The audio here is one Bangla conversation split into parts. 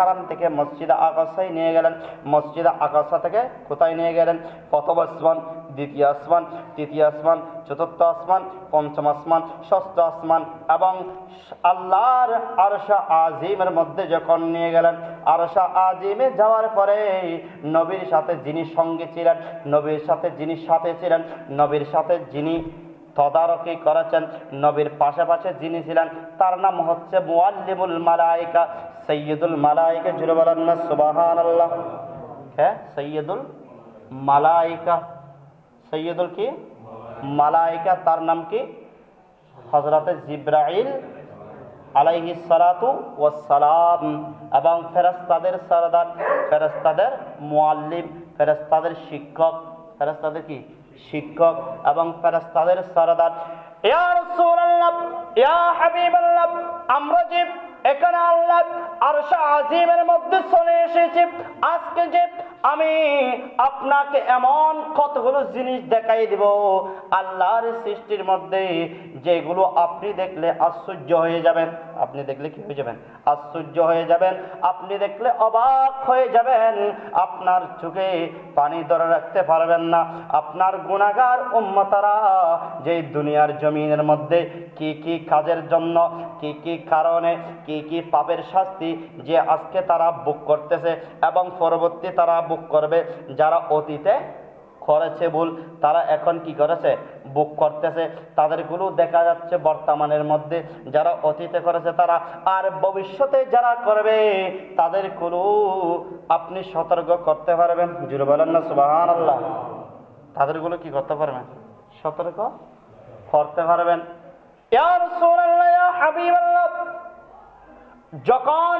হারাম থেকে মসজিদে আকসায় নিয়ে গেলেন। মসজিদে আকসা থেকে কোথায় নিয়ে গেলেন? প্রথম আসমান, দ্বিতীয় আসমান, তৃতীয় আসমান, চতুর্থ আসমান, পঞ্চম আসমান, ষষ্ঠ আসমান এবং আল্লাহর আরশা আজিমের মধ্যে যখন নিয়ে গেলেন, আরশা আজিমে যাওয়ার পরে নবীর সাথে যিনি সঙ্গে ছিলেন, নবীর সাথে যিনি সাথে ছিলেন, নবীর সাথে যিনি তদারকি করেছেন নবীর পাশাপাশি যিনি ছিলেন, তার নাম হচ্ছে মুআল্লিমুল মালাইকা সৈয়দুল মালাইকা জুড়ে বলেন না সুবাহান আল্লাহ হ্যাঁ সৈয়দুল মালাইকা সৈয়দুল কি? মালাইকা তার নাম কি? হজরতে জিব্রাইল আলাইহি সালাতু ওয়াসসালাম। এবং ফেরেশতাদের সরদার, ফেরেশতাদের মুআল্লিম, ফেরেশতাদের শিক্ষক, ফেরেশতাদের কি? শিক্ষক এবং ফেরেশতাদের সরদার। আমরা যে এখানে আল্লাহ আরশ আজিমের মধ্যে চলে এসেছি, আজকে যে আমি আপনাকে এমন কতগুলো জিনিস দেখাই দিব, আল্লাহর সৃষ্টির মধ্যে যেগুলো আপনি দেখলে আশ্চর্য হয়ে যাবেন। আপনি দেখলে কি হয়ে যাবেন? আশ্চর্য হয়ে যাবেন। আপনি দেখলে অবাক হয়ে যাবেন। আপনার চোখে পানি ধরে রাখতে পারবেন না। আপনার গুণাগার উম্মতারা যে দুনিয়ার জমিনের মধ্যে কি কি কাজের জন্য, কি কি কারণে, কি কি পাপের শাস্তি যে আজকে তারা বুক করতেছে এবং পরবর্তী তারা বুক করবে, যারা অতীতে করেছে ভুল, তারা এখন কি করেছে? বুক করতেছে। তাদেরগুলো দেখা যাচ্ছে বর্তমানের মধ্যে, যারা অতীতে করেছে তারা। আর ভবিষ্যতে যারা করবে, তাদেরগুলো আপনি সতর্ক করতে পারবেন। জুড়ে বলেন না সুবাহান আল্লাহ তাদেরগুলো কি করতে পারবেন? সতর্ক করতে পারবেন। যখন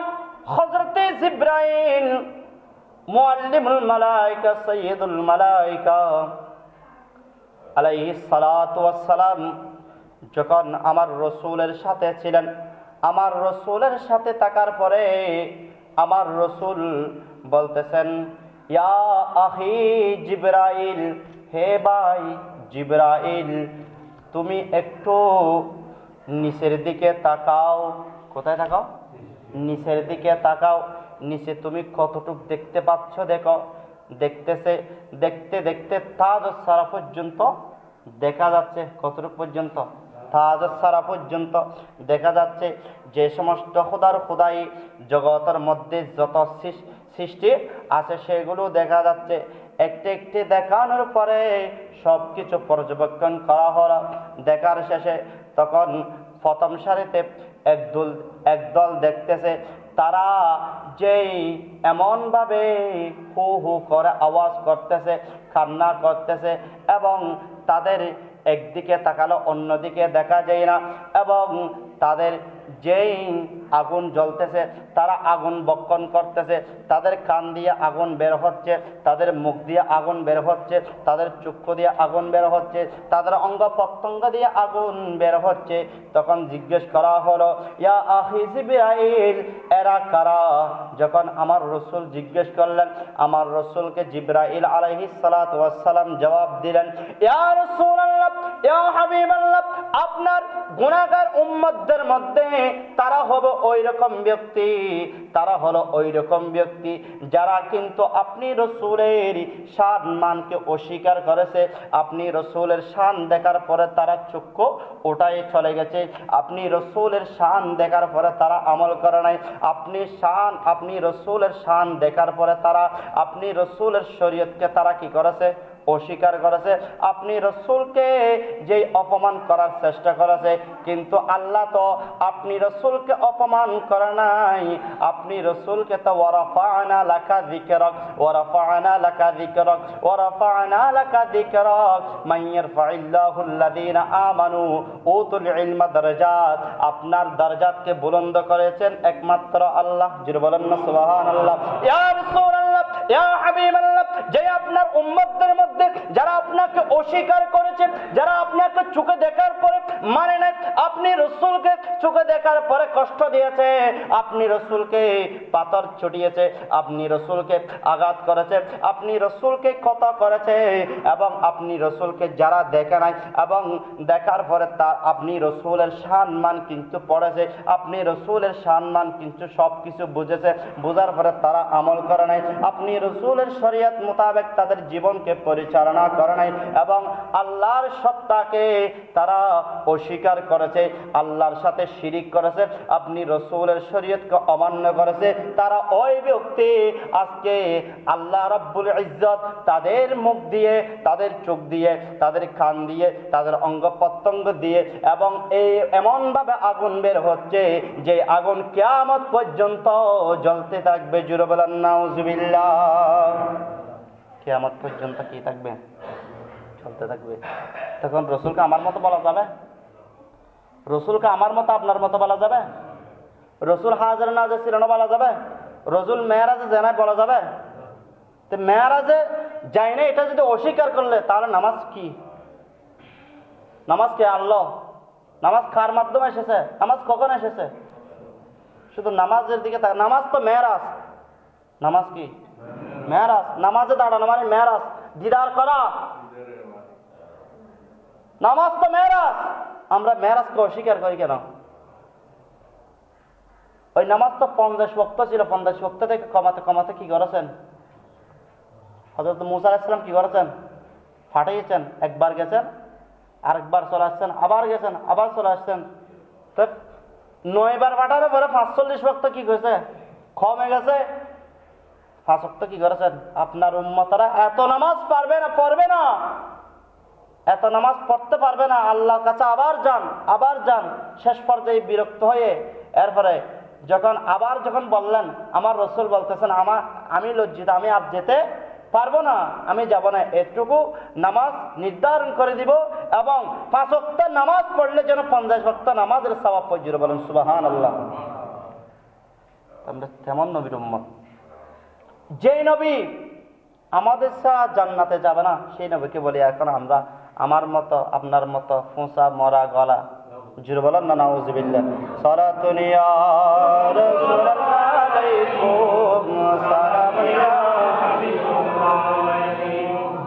হযরতে জিব্রাইল যখন আমার রসুলের সাথে ছিলেন, আমার রসুলের সাথে থাকার পরে আমার রসুল বলতেছেন, ইয়া আহি জিব্রাইল, হে ভাই জিব্রাইল, তুমি একটু নিচের দিকে তাকাও। কোথায় তাকাও? নিচের দিকে তাকাও। নিচে তুমি কতটুক দেখতে পাচ্ছ, দেখো। দেখতেছে, দেখতে দেখতে তাজ সারা পর্যন্ত দেখা যাচ্ছে। কতটুক পর্যন্ত? তাজ সারা পর্যন্ত দেখা যাচ্ছে। যে সমস্ত খোদার খোদাই জগতের মধ্যে যত সৃষ্টি আছে, সেগুলো দেখা যাচ্ছে। একটি একটি দেখানোর পরে সব কিছু পর্যবেক্ষণ করা হলো। দেখার শেষে তখন প্রথম সারিতে একদল একদল দেখতেছে। তারা যেই এমনভাবে হু হু করে আওয়াজ করতেছে, কান্না করতেছে এবং তাদের একদিকে তাকালো, অন্যদিকে দেখা যায় না এবং তাদের যেই আগুন জ্বলতেছে, তারা আগুন বক্ষণ করতেছে, তাদের কান দিয়ে আগুন বের হচ্ছে, তাদের মুখ দিয়ে আগুন বের হচ্ছে, তাদের চক্ষু দিয়ে আগুন বের হচ্ছে, তাদের অঙ্গ প্রত্যঙ্গ দিয়ে আগুন বের হচ্ছে। তখন জিজ্ঞেস করা হলো, ইয়া এরা কারা? যখন আমার রসুল জিজ্ঞেস করলেন, আমার রসুলকে জিব্রাইল আলাইহিস জবাব দিলেন হাবিবাল্লাহ আপনার গুণাগার উম্মতদের মধ্যে তারা হবে ওই রকম ব্যক্তি, তারা হলো ওই রকম ব্যক্তি যারা কিন্তু আপনি রসুলের শান মানকে অস্বীকার করেছে, আপনি রসুলের শান দেখার পরে তারা চক্ষু ওটাই চলে গেছে, আপনি রসুলের শান দেখার পরে তারা আমল করে নাই, আপনি শান আপনি রসুলের শান দেখার পরে তারা, আপনি রসুলের শরীয়তকে তারা কি করেছে? অস্বীকার করেছে। আপনি রসুলকে যে অপমান করার চেষ্টা করেছে, কিন্তু আল্লাহ তো আপনি রসুলকে অপমান করে নাই। আপনি রসুলকে তো ওয়ারাফানা লাকা যিকরাক, ওয়ারাফানা লাকা যিকরাক, ওয়ারাফানা লাকা যিকরাক। মাইয়ার ফাইল্লাহুল্লাযীনা আমানু, উতুল ইলমা দারাজাত। আপনার দরজাতকে বুলন্দ করেছেন একমাত্র আল্লাহ। জুড়ে বলেন না, সুবহানাল্লাহ। ইয়া রাসূলুল্লাহ! যারা আপনাকে মানে নাই, আপনি রসুলকে দেখার পরে আপনি রসুলকে পাথর ছুটিয়েছে, আপনি রসুলকে আঘাত করেছে, আপনি রসুলকে কত করেছে, এবং আপনি রসুলকে যারা দেখে নাই, এবং দেখার পরে তা আপনি রসুলের সম্মান কিন্তু পড়েছে, আপনি রসুলের সম্মান কিন্তু সব কিছু বুঝেছে, বোঝার পরে তারা আমল করে নাই আপনি রসুলের শরীয়ত মোতাবেক তাদের জীবনকে পরিচালনা করে নাই এবং আল্লাহর সত্তাকে তারা অস্বীকার করেছে, আল্লাহর সাথে শিরিক করেছে, আপনি রসুলের শরীয়তকে অমান্য করেছে, তারা ওই ব্যক্তি আজকে আল্লাহ রব্বুল ইজ্জত তাদের মুখ দিয়ে, তাদের চোখ দিয়ে, তাদের কান দিয়ে, তাদের অঙ্গ প্রত্যঙ্গ দিয়ে এবং এই এমনভাবে আগুন বের হচ্ছে যে আগুন কেয়ামত পর্যন্ত জ্বলতে থাকবে। নাউজুবিল্লাহ। কেয়ামত পর্যন্ত কি থাকবে? চলতে থাকবে। তখন রসুলকে আমার মতো বলা যাবে? রসুলকে আমার মতো আপনার মতো বলা যাবে? রসুল হাজার ছিলেন বলা যাবে? রসুল মেয়ারাজে জেনায় বলা যাবে? তো মেয়ারাজে যাই না এটা যদি অস্বীকার করলে, তাহলে নামাজ কি? নামাজ কে আনলো নামাজ কার মাধ্যমে এসেছে? নামাজ কখন এসেছে? শুধু নামাজের দিকে নামাজ তো মেয়ারাজ। নামাজ কি? মেয়ারাজ নামাজে দাঁড়ানো মানে মেয়ারাজ দিদার করা। নামাজ তো মেয়ারাজ আমরা মেয়ারাজকে অস্বীকার করি কেন? ওই নামাজ তো পঞ্চাশ বক্ত ছিল, পঞ্চাশ বক্ত থেকে কমাতে কমাতে কি করেছেন? হজরত ইসলাম কি করেছেন? ফাটিয়েছেন, একবার গেছেন, আরেকবার চলে আসছেন, আবার গেছেন, আবার চলে আসছেন। তো নয়বার পাঠানোর পরে পাঁচচল্লিশ ভক্ত কি করেছে? কমে গেছে ওয়াক্ত কি করেছেন? আপনার উম্মতরা এত নামাজ পারবে না, পড়বে না। এত নামাজ পড়তে পারবে না, আল্লাহর কাছে আবার যান আবার যান, শেষ পর্যায়ে বিরক্ত হয়ে এরপরে যখন, আবার যখন বললেন, আমার রসুল বলতেছেন আমার আমি লজ্জিত, আমি আর যেতে পারব না, আমি যাব না, এটুকু নামাজ নির্ধারণ করে দিব এবং পাঁচ ওয়াক্ত নামাজ পড়লে যেন পঞ্চাশ ওয়াক্ত নামাজের সবাব পর্যন্ত বলেন সুবাহান আল্লাহ তেমন নবীর উম্মত। যেই নবী আমাদের ছাড়া জান্নাতে যাবে না, সেই নবীকে বলি, এখন আমরা আমার মতো, আপনার মতো ফোঁসা, মরা গলা। জুড়ে বলেন, না, নাউজুবিল্লাহ।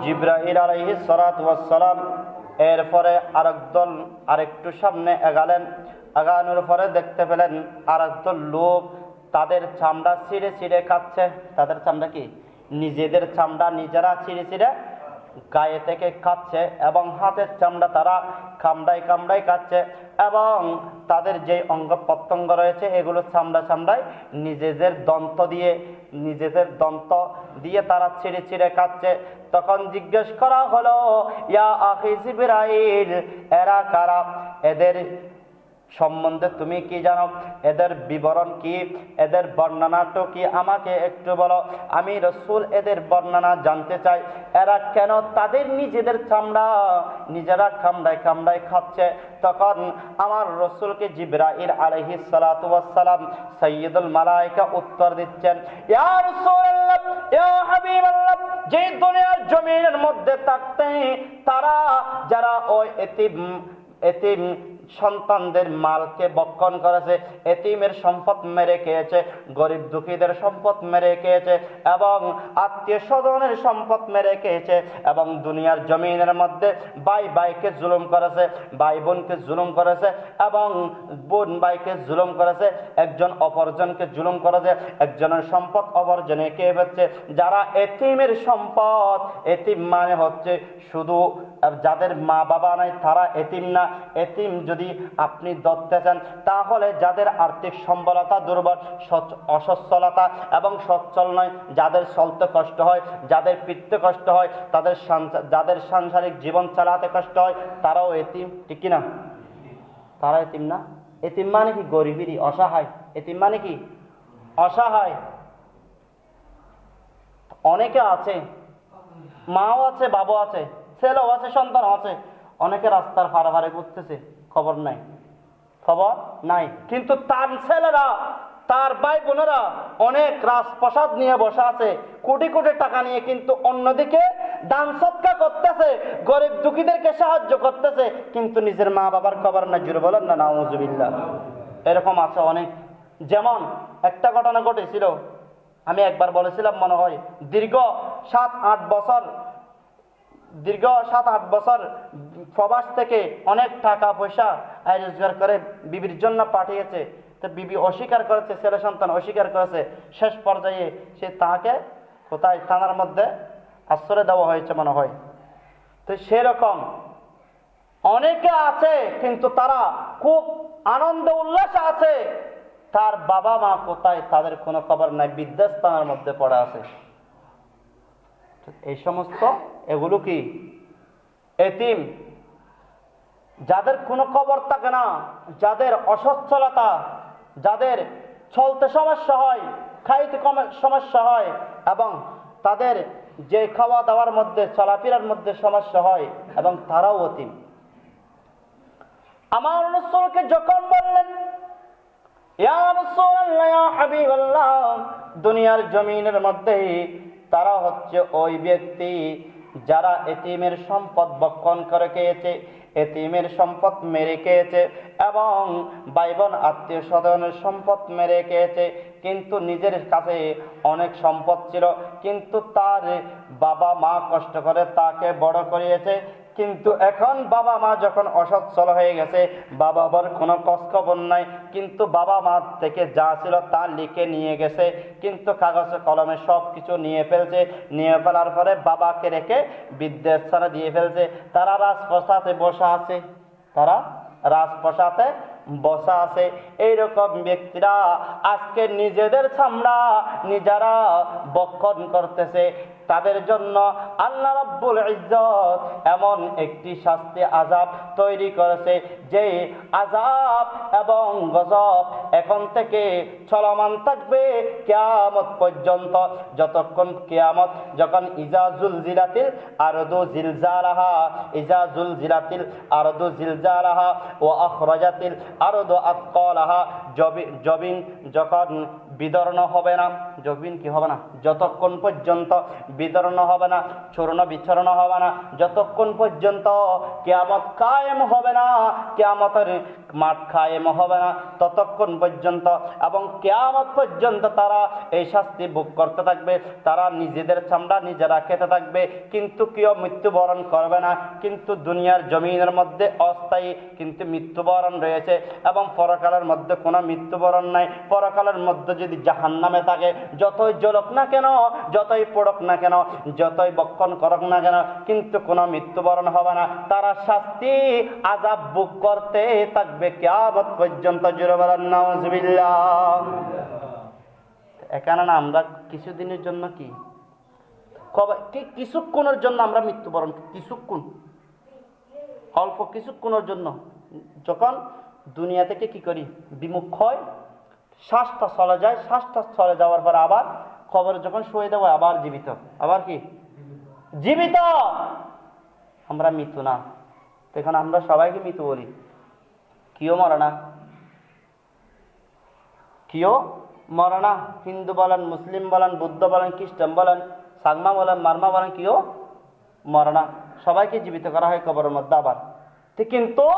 জিব্রাইল আলাইহিস সালাতু এরপরে আরেক দল আরেকটু সামনে এগালেন। আগানোর পরে দেখতে পেলেন আরেক দল লোক তাদের চামড়া ছিঁড়ে ছিঁড়ে খাচ্ছে। তাদের চামড়া কি? নিজেদের চামড়া নিজেরা ছিঁড়ে ছিঁড়ে গায়ে থেকে খাচ্ছে এবং হাতের চামড়া তারা কামড়াই কামড়াই খাচ্ছে এবং তাদের যে অঙ্গ প্রত্যঙ্গ রয়েছে, এগুলো চামড়া চামড়ায় নিজেদের দন্ত দিয়ে, নিজেদের দন্ত দিয়ে তারা ছিঁড়ে ছিঁড়ে খাচ্ছে। তখন জিজ্ঞেস করা হলো, ইয়া আখি জিবরাইল, এরা কারা? এদের সম্বন্ধে তুমি কি জানো? এদের বিবরণ কি? এদের বর্ণনাটো কি? আমাকে একটু বলো। আমি রসুল এদের বর্ণনা জানতে চাই। এরা কেন তাদের নিজেদের চামড়া, নিজেরা খামড়ায় খামড়ায় খাচ্ছে? তখন আমার রসুলকে জিব্রাইল আলহি সালাম সৈয়দুল মালাইকা উত্তর দিচ্ছেন যে দুনিয়ার জমিনের মধ্যে থাকতে তারা যারা ওই এতিম এতিম সন্তানদের মালকে বক্ষণ করেছে, এতিমের সম্পদ মেরে খেয়েছে, গরিব দুঃখীদের সম্পদ মেরে খেয়েছে এবং আত্মীয় স্বজনের সম্পদ মেরে খেয়েছে এবং দুনিয়ার জমিনের মধ্যে ভাই ভাইকে জুলুম করেছে, ভাই বোনকে জুলুম করেছে এবং বোন ভাইকে জুলুম করেছে, একজন অপরজনকে জুলুম করেছে, একজনের সম্পদ অপরজনে কে হচ্ছে যারা এতিমের সম্পদ, এতিম মানে হচ্ছে শুধু যাদের মা বাবা নাই, তারা এতিম না, এতিম যদি আপনি ধরতে চান, তাহলে যাদের আর্থিক সম্বলতা দুর্বল অসচ্ছলতা এবং সচ্ছল নয়, যাদের চলতে কষ্ট হয়, যাদের পিততে কষ্ট হয়, তাদের যাদের সাংসারিক জীবন চালাতে কষ্ট হয়, তারাও এতিম, ঠিক কি না তারা এতিম না? এতিম মানে কি গরিবেরই অসহায়? এতিম মানে কি? অসহায়। অনেকে আছে, মাও আছে, বাবু আছে, ছেলেও আছে সন্তান আছে, অনেকে রাস্তার ফাড়া ফাড়ে করতেছে। খবর নাই। খবর নাই। কিন্তু তার ছেলেরা, তার ভাই বোনেরা অনেক রাজপ্রসাদ নিয়ে বসে আছে। কোটি কোটি টাকা নিয়ে কিন্তু অন্যদিকে দান সৎকা করতেছে, গরিব দুঃখীদেরকে সাহায্য করতেছে। কিন্তু নিজের মা বাবার খবর না জুড়ে বলেন না, নাউজুবিল্লাহ। এরকম আছে অনেক। যেমন একটা ঘটনা ঘটেছিল। আমি একবার বলেছিলাম মনে হয়, দীর্ঘ সাত আট বছর, দীর্ঘ সাত আট বছর প্রবাস থেকে অনেক টাকা পয়সা আয় রোজগার করে বিবির জন্য পাঠিয়েছে। তো বিবি অস্বীকার করেছে, ছেলে সন্তান অস্বীকার করেছে। শেষ পর্যায়ে সে তাহাকে কোথায়? থানার মধ্যে আশ্রয় দেওয়া হয়েছে মনে হয়। তো সেরকম অনেকে আছে, কিন্তু তারা খুব আনন্দ উল্লাসে আছে। তার বাবা মা কোথায়? তাদের কোনো খবর নাই। বিদ্যাস্থানের মধ্যে পড়ে আছে। এই সমস্ত এগুলো কি? এতিম যাদের কোনো খবর থাকে না, যাদের অসচ্ছলতা, যাদের চলতে সমস্যা হয়, খাইতে সমস্যা হয় এবং তাদের যে খাওয়া দাওয়ার মধ্যে, চলাফেরার মধ্যে সমস্যা হয় এবং তারাও অতিম। আমার রসুলকে যখন বললেন দুনিয়ার জমিনের মধ্যে তারা হচ্ছে ওই ব্যক্তি যারা এতিমের সম্পদ বক্ষণ করে খেয়েছে এতিমের সম্পদ মেরে খেয়েছে এবং ভাই বোন আত্মীয় স্বজনের সম্পদ মেরে খেয়েছে। কিন্তু নিজের কাছে অনেক সম্পদ ছিল, কিন্তু তার বাবা মা কষ্ট করে তাকে বড় করিয়েছে। কিন্তু এখন বাবা মা যখন অসচ্ছল হয়ে গেছে, বাবা মার কোনো কষ্টবন নাই। কিন্তু বাবা মা থেকে যা ছিল তা লিখে নিয়ে গেছে। কিন্তু কাগজে, কলমে সব কিছু নিয়ে ফেলছে। নিয়ে ফেলার পরে বাবাকে রেখে বিদ্যাস্থানে দিয়ে ফেলছে। তারা রাজপ্রসাদে বসা আছে। তারা রাজপ্রসাদে বসা আছে। এইরকম ব্যক্তিরা আজকে নিজেদের চামড়া নিজেরা বক্ষণ করতেছে। তাদের জন্য আল্লাহ রাব্বুল ইজ্জত এমন একটি শাস্তি আজাব তৈরি করেছে, যে আজাব এবং গজব এখন থেকে চলমান থাকবে কেয়ামত পর্যন্ত। যতক্ষণ কেয়ামত, যখন ইজাজুল জিলাতিল আরদু জিলজালাহা ইজাজুল জিলাতিল আরদু জিলজালাহা ও আখরাজাতিল আরদু আতকালাহা জবি জবিন যখন বিদর্ণ হবে না। জবিন কি হবে না? যতক্ষণ পর্যন্ত বিতরণ হবে না, চূর্ণ বিচরণ হবে না, যতক্ষণ পর্যন্ত কেয়ামত কায়েম হবে না, কেয়ামতের মাঠ কায়েম হবে না, ততক্ষণ পর্যন্ত এবং কেয়ামত পর্যন্ত তারা এই শাস্তি ভোগ করতে থাকবে, তারা নিজেদের চামড়া নিজেরা খেতে থাকবে, কিন্তু কেউ মৃত্যুবরণ করবে না, কিন্তু দুনিয়ার জমিনের মধ্যে অস্থায়ী কিন্তু মৃত্যুবরণ রয়েছে এবং পরকালের মধ্যে কোনো মৃত্যুবরণ নাই। পরকালের মধ্যে যদি জাহান নামে থাকে, যতই জ্বলক না কেন, যতই পড়ক না কেন, যতই বক্ষণ করক না কেন, কিন্তু কোনো মৃত্যুবরণ হবে না। তারা শাস্তি আজাব বুক করতে থাকবে কেয়ামত পর্যন্ত না আমরা কিছুদিনের জন্য কি? কবে? কিছুক্ষণের জন্য আমরা মৃত্যুবরণ কিছুক্ষণ? অল্প কিছুক্ষণের জন্য। যখন দুনিয়া থেকে কি করি? বিমুখ হয় শ্বাসটা চলে যায়, শ্বাসটা চলে যাওয়ার পর আবার খবর যখন শুয়ে দেবো, আবার জীবিত। আবার কি? জীবিত! আমরা মৃত্যু না। এখন আমরা সবাইকে মৃত্যু বলি। কেউ মরে না কেউ মরে না হিন্দু বলেন, মুসলিম বলেন, বুদ্ধ বলেন, খ্রিস্টান বলেন, সাংমা বলেন, মারমা বলেন কেউ মরে না সবাইকে জীবিত করা হয় কবরের মধ্যে আবার। কিন্তু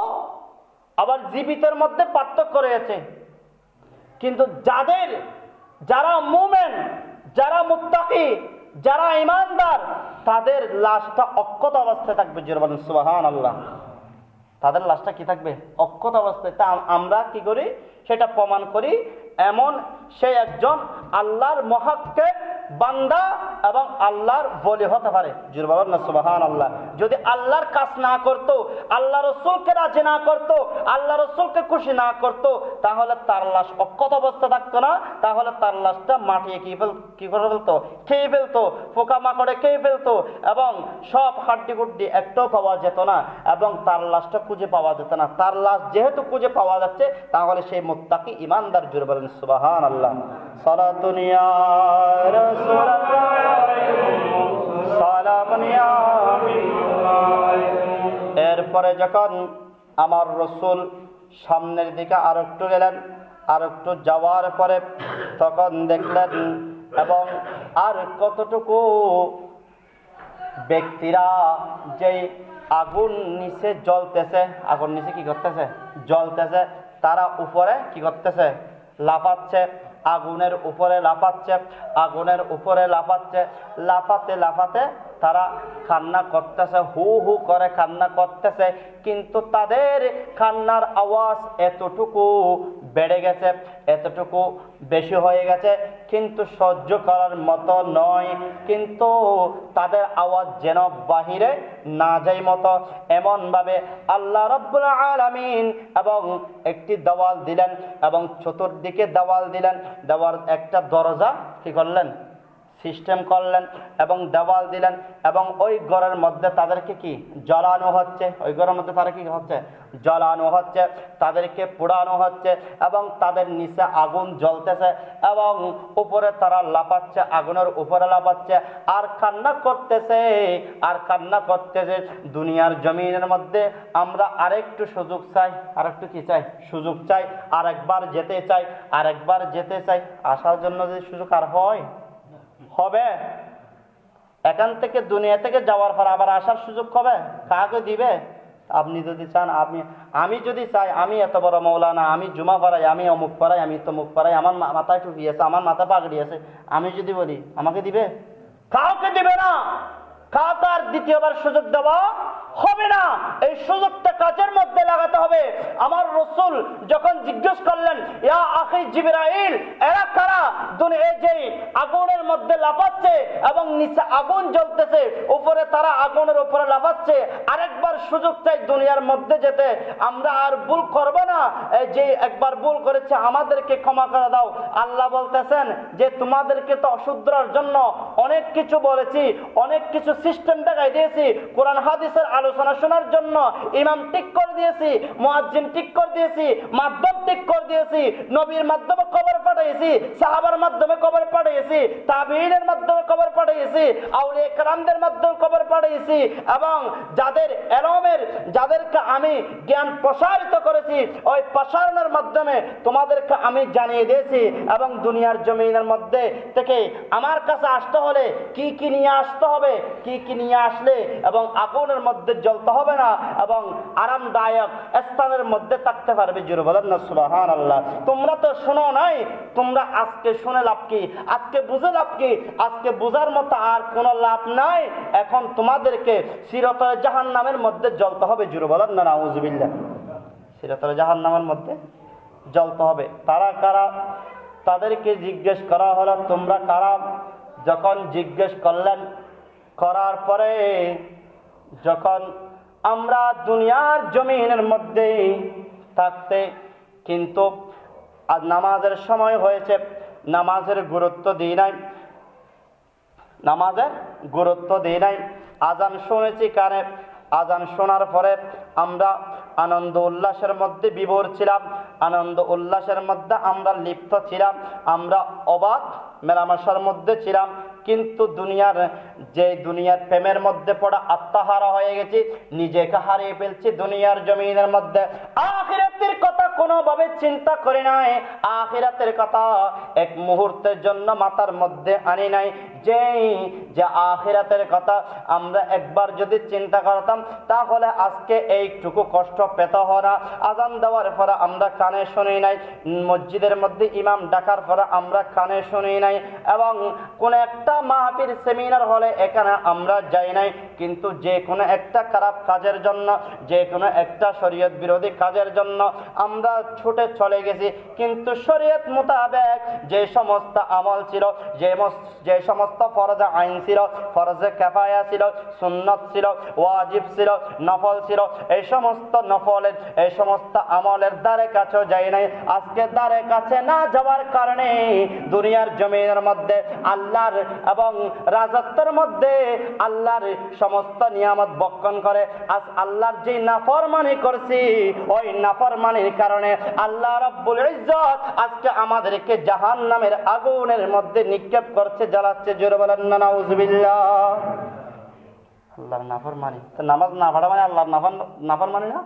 আবার জীবিতের মধ্যে পার্থক্য রয়েছে। কিন্তু যাদের, যারা মুমেন, যারা মুত্তাকি, যারা ইমানদার তাদের লাশটা অক্ষত অবস্থায় থাকবে, জোর বলেন সুবাহান আল্লাহ তাদের লাশটা কি থাকবে? অক্ষত অবস্থায়। তা আমরা কি করি? সেটা প্রমাণ করি। এমন সে একজন আল্লাহর মহাক্কে বান্দা এবং আল্লাহর বলি হতে পারে। জুর না সুবাহান আল্লাহ যদি আল্লাহর কাজ না করত, আল্লাহ রসুলকে রাজি না করত, আল্লাহ রসুলকে খুশি না করত, তাহলে তার লাশ অক্ষত অবস্থা থাকতো না, তাহলে তার লাশটা মাটিয়ে কি ফেল, কি করে ফেলতো? খেয়ে ফেলতো পোকামাকড়ে খেয়ে ফেলতো, এবং সব হাড্ডি গুড্ডি একটাও পাওয়া যেত না, এবং তার লাশটা খুঁজে পাওয়া যেত না। তার লাশ যেহেতু খুঁজে পাওয়া যাচ্ছে, তাহলে সেই মুত্তাকি ইমানদার জুড়ে বলেন সুবাহান আল্লাহ রাসূলুল্লাহ। সালামুনিয়া এরপরে যখন আমার রসুল সামনের দিকে আর একটু গেলেন, আর একটু যাওয়ার পরে তখন দেখলেন এবং আর কতটুকু ব্যক্তিরা যেই আগুন নিচে জ্বলতেছে, আগুন নিচে কি করতেছে? জ্বলতেছে, তারা উপরে কি করতেছে? লাফাচ্ছে আগুনের উপরে লাফাচ্ছে, আগুনের উপরে লাফাচ্ছে, লাফাতে লাফাতে তারা কান্না করতেছে, হু হু করে কান্না করতেছে, কিন্তু তাদের কান্নার আওয়াজ এতটুকু বেড়ে গেছে, এতটুকু বেশি হয়ে গেছে। কিন্তু সহ্য করার মতো নয়। কিন্তু তাদের আওয়াজ যেন বাহিরে না যাই মতো। এমনভাবে আল্লাহ রব্বুল আলামিন এবং একটি দেওয়াল দিলেন এবং চতুর্দিকে দেওয়াল দিলেন। দেওয়ার একটা দরজা কি করলেন? সিস্টেম করলেন এবং দেওয়াল দিলেন এবং ওই ঘরের মধ্যে তাদেরকে কি জ্বালানো হচ্ছে? ওই ঘরের মধ্যে তারা কি হচ্ছে? জ্বালানো হচ্ছে, তাদেরকে পোড়ানো হচ্ছে এবং তাদের নিচে আগুন জ্বলতেছে এবং উপরে তারা লাপাচ্ছে আগুনের উপরে লাপাচ্ছে আর কান্না করতেছে, আর কান্না করতেছে দুনিয়ার জমিনের মধ্যে। আমরা আরেকটু সুযোগ চাই, আরেকটু কি চাই? সুযোগ চাই, আরেকবার যেতে চাই, আরেকবার যেতে চাই। আসার জন্য যদি সুযোগ আর হয়? হবে? এখান থেকে দুনিয়া থেকে যাওয়ার পর আবার আসার সুযোগ হবে? কাকে দিবে? আপনি যদি চান আপনি আমি যদি চাই, আমি এত বড় মৌলানা, আমি জুমা পড়াই, আমি অমুক পড়াই, আমি তমুক পড়াই, আমার মাথায় টুপি আছে, আমার মাথা পাগড়ি আছে, আমি যদি বলি, আমাকে দিবে? কাউকে দিবে না। কাউ তার দ্বিতীয়বার সুযোগ দেওয়া হবে না। এই সুযোগটা কাজের মধ্যে লাগাতে হবে। আমার রসুল যখন জিজ্ঞেস করলেন, ইয়া আখি এরা কারা? যে আগুনের মধ্যে লাফাচ্ছে এবং নিচে আগুন জ্বলতেছে, উপরে তারা আগুনের উপরে লাফাচ্ছে। আরেকবার সুযোগ চাই দুনিয়ার মধ্যে যেতে। আমরা আর ভুল করব না। এই যে একবার ভুল করেছে, আমাদেরকে ক্ষমা করে দাও। আল্লাহ বলতেছেন যে, তোমাদেরকে তো অশুদ্রার জন্য অনেক কিছু বলেছি, অনেক কিছু সিস্টেম দেখাই দিয়েছি। কোরআন, হাদিসের আলোচনা শোনার জন্য ইমাম ঠিক করে দিয়েছি, মুয়াজ্জিন ঠিক করে দিয়েছি মাধ্যম ঠিক করে দিয়েছি, নবীর মাধ্যমে খবর পাঠিয়েছি সাহাবার মাধ্যমে খবর পাঠিয়েছি তাবিনের মাধ্যমে খবর পাঠিয়েছি আউলিয়া কেরামদের মাধ্যমে খবর পাঠিয়েছি এবং যাদের এলমের, যাদেরকে আমি জ্ঞান প্রসারিত করেছি, ওই প্রসারণের মাধ্যমে তোমাদেরকে আমি জানিয়ে দিয়েছি এবং দুনিয়ার জমিনের মধ্যে থেকে আমার কাছে আসতে হলে কি কি নিয়ে আসতে হবে, কি কি নিয়ে আসলে এবং আগুনের মধ্যে জ্বলতে হবে না এবং আরামদায়ক স্থানের মধ্যে থাকতে পারবে। জুড়ে বলেন না সুবাহান আল্লাহ তোমরা তো শোনো নাই, তোমরা আজকে শুনে লাভ কি? আজকে বুঝে লাভ কি? আজকে বুঝার মতো আর কোনো লাভ নাই। এখন তোমাদেরকে চিরতরে জাহান নামের মধ্যে জ্বলতে হবে। জুড়ে বলেন না, নাউজুবিল্লাহ। চিরতরে জাহান নামের মধ্যে জ্বলতে হবে। তারা কারা? তাদেরকে জিজ্ঞেস করা হলো, তোমরা কারা? যখন জিজ্ঞেস করলেন, করার পরে যখন আমরা দুনিয়ার জমিনের মধ্যে থাকতে, কিন্তু আজ নামাজের সময় হয়েছে, নামাজের গুরুত্ব দিই নাই। নামাজের গুরুত্ব দিই নাই। আজান শুনেছি কানে। আজান শোনার পরে আমরা আনন্দ উল্লাসের মধ্যে বিভোর ছিলাম। আনন্দ উল্লাসের মধ্যে আমরা লিপ্ত ছিলাম। আমরা অবাক মেলামেশার মধ্যে ছিলাম। কিন্তু দুনিয়ার, যে দুনিয়ার প্রেমের মধ্যে পড়া আত্মাহারা হয়ে গেছি, নিজেকে হারিয়ে ফেলছি দুনিয়ার জমিনের মধ্যে। আখিরাতের কথা কোনোভাবে চিন্তা করি নাই। আখিরাতের কথা এক মুহূর্তের জন্য মাথার মধ্যে আনি নাই। যেই, যে আখিরাতের কথা আমরা একবার যদি চিন্তা করতাম, তাহলে আজকে এইটুকু কষ্ট পেতে হরা আজান দেওয়ার পরে আমরা কানে শুনি নাই, মসজিদের মধ্যে ইমাম ডাকার পরে আমরা কানে শুনি নাই এবং কোন একটা মাহফির সেমিনার হলে এখানে আমরা যাই নাই। কিন্তু যে কোনো একটা খারাপ কাজের জন্য, যে কোনো একটা শরীয়ত বিরোধী কাজের জন্য আমরা ছুটে চলে গেছি। কিন্তু শরীয়ত মোতাবেক যে সমস্ত আমল ছিল, যে যে সমস্ত ফরজে আইন ছিল, ফরজে কেফায়া ছিল, সুন্নত ছিল, ওয়াজিব ছিল, নফল ছিল, এই সমস্ত নফলের, এই সমস্ত আমলের দ্বারে কাছেও যাই নাই। আজকে দ্বারে কাছে না যাওয়ার কারণে দুনিয়ার জমিনের মধ্যে আল্লাহর এবং রাজত্বের মধ্যে আল্লাহর সমস্ত নিয়ামত বক্ষণ করে। আজ আল্লাহর যে নাফরমানি করছি, ওই নাফরমানির কারণে আল্লাহ রব্বুল ইজ্জত আজকে আমাদেরকে জাহান নামের আগুনের মধ্যে নিক্ষেপ করছে, জ্বালাচ্ছে। জোরে বলেন আল্লাহর নাফরমানি। তো নামাজ না পড়া মানে আল্লাহর নাফর নাফরমানি না?